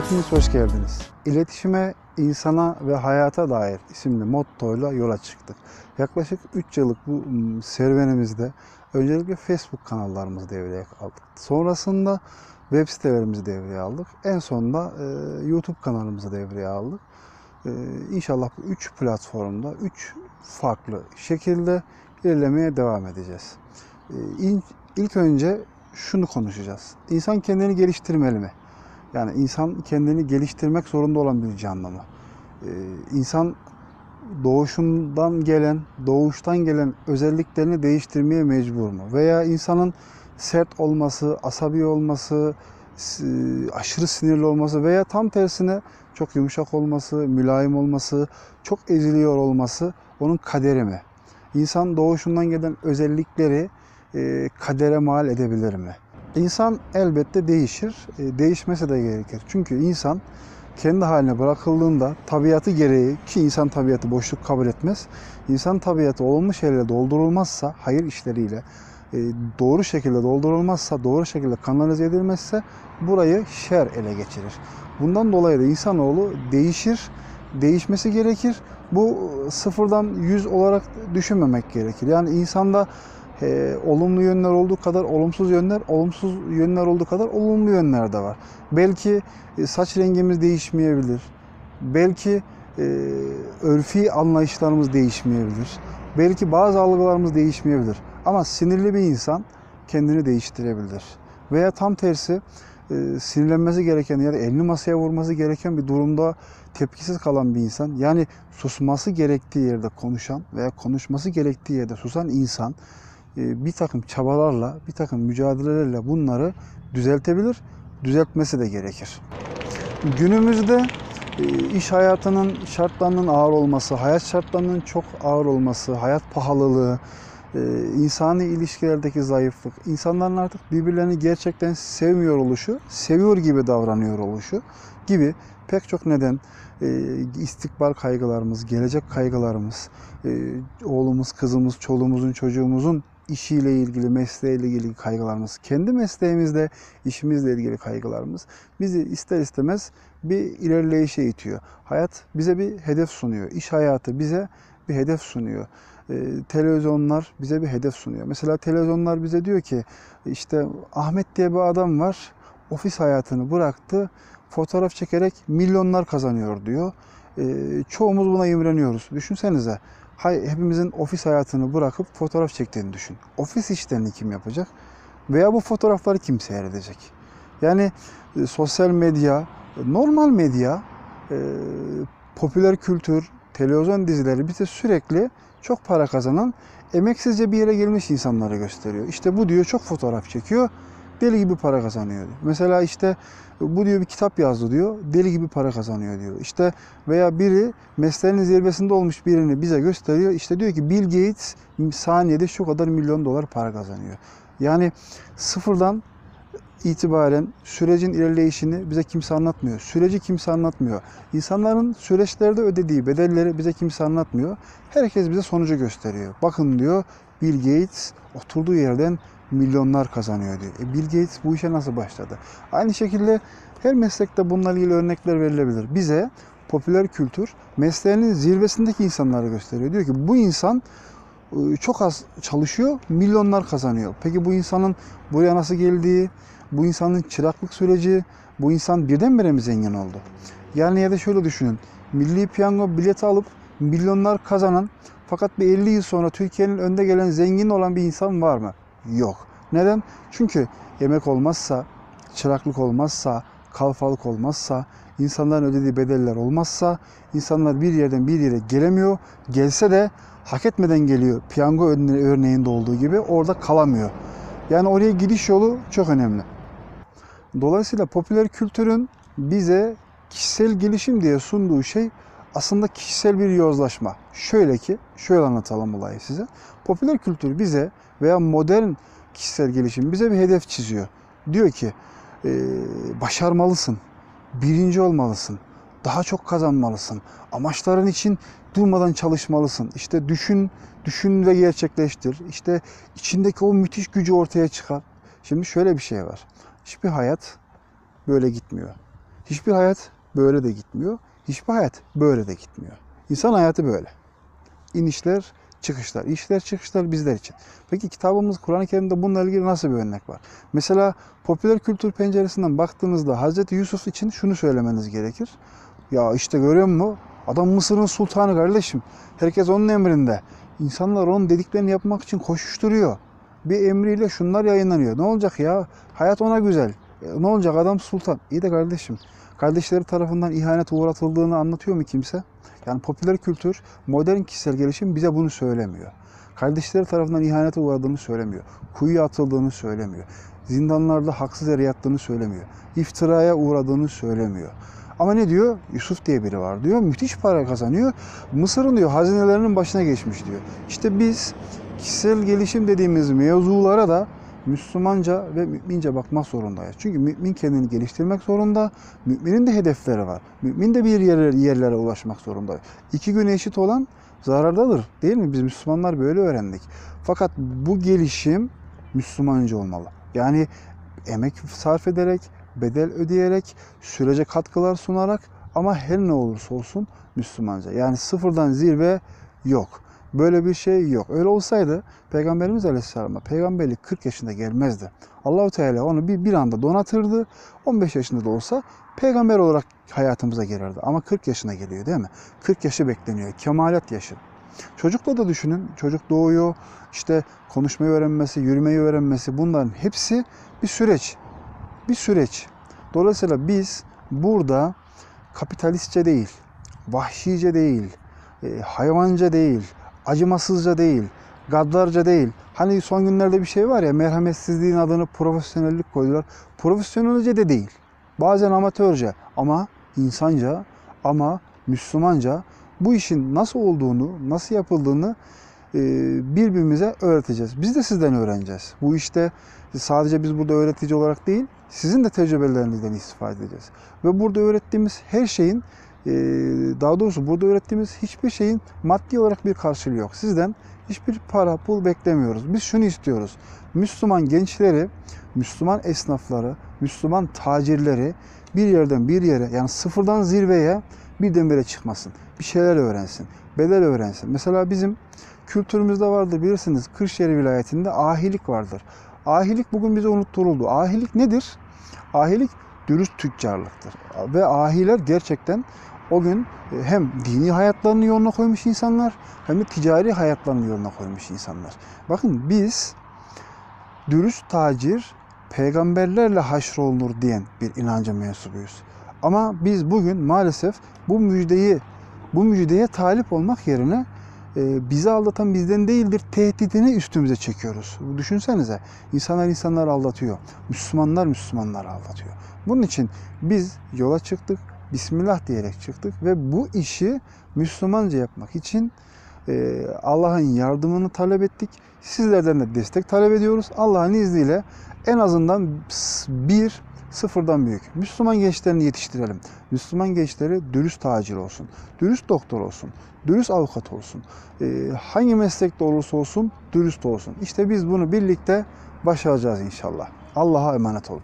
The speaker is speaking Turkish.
Hepiniz hoş geldiniz. İletişime, insana ve hayata dair isimli mottoyla yola çıktık. Yaklaşık 3 yıllık bu serüvenimizde öncelikle Facebook kanallarımızı devreye aldık. Sonrasında web sitelerimizi devreye aldık. En sonunda e, YouTube kanalımızı devreye aldık. E, inşallah bu 3 platformda 3 farklı şekilde ilerlemeye devam edeceğiz. E, ilk önce şunu konuşacağız. İnsan kendini geliştirmeli mi? Yani insan kendini geliştirmek zorunda olan bir canlı mı? Ee, insan doğuşundan gelen, doğuştan gelen özelliklerini değiştirmeye mecbur mu? Veya insanın sert olması, asabi olması, s- aşırı sinirli olması veya tam tersine çok yumuşak olması, mülayim olması, çok eziliyor olması onun kaderi mi? İnsan doğuşundan gelen özellikleri e, kadere mal edebilir mi? İnsan elbette değişir. E, değişmesi de gerekir. Çünkü insan kendi haline bırakıldığında tabiatı gereği ki insan tabiatı boşluk kabul etmez. İnsan tabiatı olumlu şeylerle doldurulmazsa, hayır işleriyle e, doğru şekilde doldurulmazsa, doğru şekilde kanalize edilmezse burayı şer ele geçirir. Bundan dolayı da insanoğlu değişir, değişmesi gerekir. Bu sıfırdan yüz olarak düşünmemek gerekir. Yani insanda e, olumlu yönler olduğu kadar olumsuz yönler, olumsuz yönler olduğu kadar olumlu yönler de var. Belki e, saç rengimiz değişmeyebilir. Belki e, örfi anlayışlarımız değişmeyebilir. Belki bazı algılarımız değişmeyebilir. Ama sinirli bir insan kendini değiştirebilir. Veya tam tersi e, sinirlenmesi gereken ya da elini masaya vurması gereken bir durumda tepkisiz kalan bir insan yani susması gerektiği yerde konuşan veya konuşması gerektiği yerde susan insan bir takım çabalarla, bir takım mücadelelerle bunları düzeltebilir, düzeltmesi de gerekir. Günümüzde e, iş hayatının şartlarının ağır olması, hayat şartlarının çok ağır olması, hayat pahalılığı, e, insani ilişkilerdeki zayıflık, insanların artık birbirlerini gerçekten sevmiyor oluşu, seviyor gibi davranıyor oluşu gibi pek çok neden e, istikbal kaygılarımız, gelecek kaygılarımız, oğlumuz, kızımız, çoluğumuzun, çocuğumuzun işiyle ilgili, mesleğiyle ilgili kaygılarımız, kendi mesleğimizde, işimizle ilgili kaygılarımız bizi ister istemez bir ilerleyişe itiyor. Hayat bize bir hedef sunuyor. İş hayatı bize bir hedef sunuyor. Ee, televizyonlar bize bir hedef sunuyor. Mesela televizyonlar bize diyor ki işte Ahmet diye bir adam var. Ofis hayatını bıraktı. Fotoğraf çekerek milyonlar kazanıyor diyor. Ee, çoğumuz buna imreniyoruz. Düşünsenize. Hay, hepimizin ofis hayatını bırakıp fotoğraf çektiğini düşün. Ofis işlerini kim yapacak? Veya bu fotoğrafları kim seyredecek? Yani e, sosyal medya, normal medya, e, popüler kültür, televizyon dizileri bize sürekli çok para kazanan, emeksizce bir yere gelmiş insanları gösteriyor. İşte bu diyor çok fotoğraf çekiyor, deli gibi para kazanıyor diyor. Mesela işte bu diyor bir kitap yazdı diyor, deli gibi para kazanıyor diyor. İşte veya biri mesleğinin zirvesinde olmuş birini bize gösteriyor. İşte diyor ki Bill Gates saniyede şu kadar milyon dolar para kazanıyor. Yani sıfırdan itibaren sürecin ilerleyişini bize kimse anlatmıyor. Süreci kimse anlatmıyor. İnsanların süreçlerde ödediği bedelleri bize kimse anlatmıyor. Herkes bize sonucu gösteriyor. Bakın diyor Bill Gates oturduğu yerden milyonlar kazanıyor diyor. E Bill Gates bu işe nasıl başladı? Aynı şekilde her meslekte bunlarla ilgili örnekler verilebilir. Bize popüler kültür mesleğinin zirvesindeki insanları gösteriyor. Diyor ki bu insan e, çok az çalışıyor, milyonlar kazanıyor. Peki bu insanın buraya nasıl geldiği, bu insanın çıraklık süreci, bu insan birdenbire mi zengin oldu? Yani ya da şöyle düşünün. Milli piyango bileti alıp milyonlar kazanan fakat bir 50 yıl sonra Türkiye'nin önde gelen zengin olan bir insan var mı? Yok. Neden? Çünkü yemek olmazsa, çıraklık olmazsa, kalfalık olmazsa, insanların ödediği bedeller olmazsa insanlar bir yerden bir yere gelemiyor. Gelse de hak etmeden geliyor. Piyango örne- örneğinde olduğu gibi orada kalamıyor. Yani oraya gidiş yolu çok önemli. Dolayısıyla popüler kültürün bize kişisel gelişim diye sunduğu şey aslında kişisel bir yozlaşma. Şöyle ki, şöyle anlatalım olayı size. Popüler kültür bize veya modern kişisel gelişim bize bir hedef çiziyor. Diyor ki, e, başarmalısın, birinci olmalısın, daha çok kazanmalısın, amaçların için durmadan çalışmalısın. İşte düşün, düşün ve gerçekleştir. İşte içindeki o müthiş gücü ortaya çıkar. Şimdi şöyle bir şey var. Hiçbir hayat böyle gitmiyor. Hiçbir hayat böyle de gitmiyor. Hiçbir hayat böyle de gitmiyor. İnsan hayatı böyle. İnişler, çıkışlar, inişler, çıkışlar bizler için. Peki kitabımız Kur'an-ı Kerim'de bununla ilgili nasıl bir örnek var? Mesela popüler kültür penceresinden baktığınızda Hazreti Yusuf için şunu söylemeniz gerekir. Ya işte görüyor musun? Adam Mısır'ın sultanı kardeşim. Herkes onun emrinde. İnsanlar onun dediklerini yapmak için koşuşturuyor. Bir emriyle şunlar yayınlanıyor. Ne olacak ya? Hayat ona güzel. E, ne olacak adam sultan. İyi de kardeşim. Kardeşleri tarafından ihanet uğratıldığını anlatıyor mu kimse? Yani popüler kültür, modern kişisel gelişim bize bunu söylemiyor. Kardeşleri tarafından ihanete uğradığını söylemiyor. Kuyuya atıldığını söylemiyor. Zindanlarda haksız yere yattığını söylemiyor. İftiraya uğradığını söylemiyor. Ama ne diyor? Yusuf diye biri var diyor. Müthiş para kazanıyor. Mısır'ın diyor hazinelerinin başına geçmiş diyor. İşte biz kişisel gelişim dediğimiz mevzulara da Müslümanca ve mümince bakmak zorundayız. Çünkü mümin kendini geliştirmek zorunda. Müminin de hedefleri var. Mümin de bir yerlere, yerlere ulaşmak zorunda. İki gün eşit olan zarardadır. Değil mi? Biz Müslümanlar böyle öğrendik. Fakat bu gelişim Müslümanca olmalı. Yani emek sarf ederek, bedel ödeyerek, sürece katkılar sunarak ama her ne olursa olsun Müslümanca. Yani sıfırdan zirve yok. Böyle bir şey yok. Öyle olsaydı Peygamberimiz Aleyhisselam'a peygamberlik 40 yaşında gelmezdi. Allahu Teala onu bir, bir anda donatırdı. 15 yaşında da olsa peygamber olarak hayatımıza gelirdi. Ama 40 yaşına geliyor değil mi? 40 yaşı bekleniyor. Kemalat yaşı. Çocukla da düşünün. Çocuk doğuyor. işte konuşmayı öğrenmesi, yürümeyi öğrenmesi bunların hepsi bir süreç. Bir süreç. Dolayısıyla biz burada kapitalistçe değil, vahşice değil, e, hayvanca değil, acımasızca değil, gaddarca değil. Hani son günlerde bir şey var ya merhametsizliğin adını profesyonellik koydular. Profesyonelce de değil. Bazen amatörce ama insanca ama Müslümanca bu işin nasıl olduğunu, nasıl yapıldığını e, birbirimize öğreteceğiz. Biz de sizden öğreneceğiz. Bu işte sadece biz burada öğretici olarak değil, sizin de tecrübelerinizden istifade edeceğiz. Ve burada öğrettiğimiz her şeyin daha doğrusu burada öğrettiğimiz hiçbir şeyin maddi olarak bir karşılığı yok. Sizden hiçbir para, pul beklemiyoruz. Biz şunu istiyoruz. Müslüman gençleri, Müslüman esnafları, Müslüman tacirleri bir yerden bir yere yani sıfırdan zirveye birdenbire çıkmasın. Bir şeyler öğrensin. Bedel öğrensin. Mesela bizim kültürümüzde vardır bilirsiniz Kırşehir vilayetinde ahilik vardır. Ahilik bugün bize unutturuldu. Ahilik nedir? Ahilik dürüst tüccarlıktır. Ve ahiler gerçekten o gün e, hem dini hayatlarını yoluna koymuş insanlar hem de ticari hayatlarını yoluna koymuş insanlar. Bakın biz dürüst tacir peygamberlerle haşrolunur diyen bir inanca mensubuyuz. Ama biz bugün maalesef bu müjdeyi bu müjdeye talip olmak yerine bizi aldatan bizden değildir tehdidini üstümüze çekiyoruz. Düşünsenize insanlar insanları aldatıyor. Müslümanlar Müslümanları aldatıyor. Bunun için biz yola çıktık. Bismillah diyerek çıktık ve bu işi Müslümanca yapmak için e, Allah'ın yardımını talep ettik. Sizlerden de destek talep ediyoruz. Allah'ın izniyle en azından bir sıfırdan büyük. Müslüman gençlerini yetiştirelim. Müslüman gençleri dürüst tacir olsun. Dürüst doktor olsun. Dürüst avukat olsun. E, hangi meslekte olursa olsun dürüst olsun. İşte biz bunu birlikte başaracağız inşallah. Allah'a emanet olun.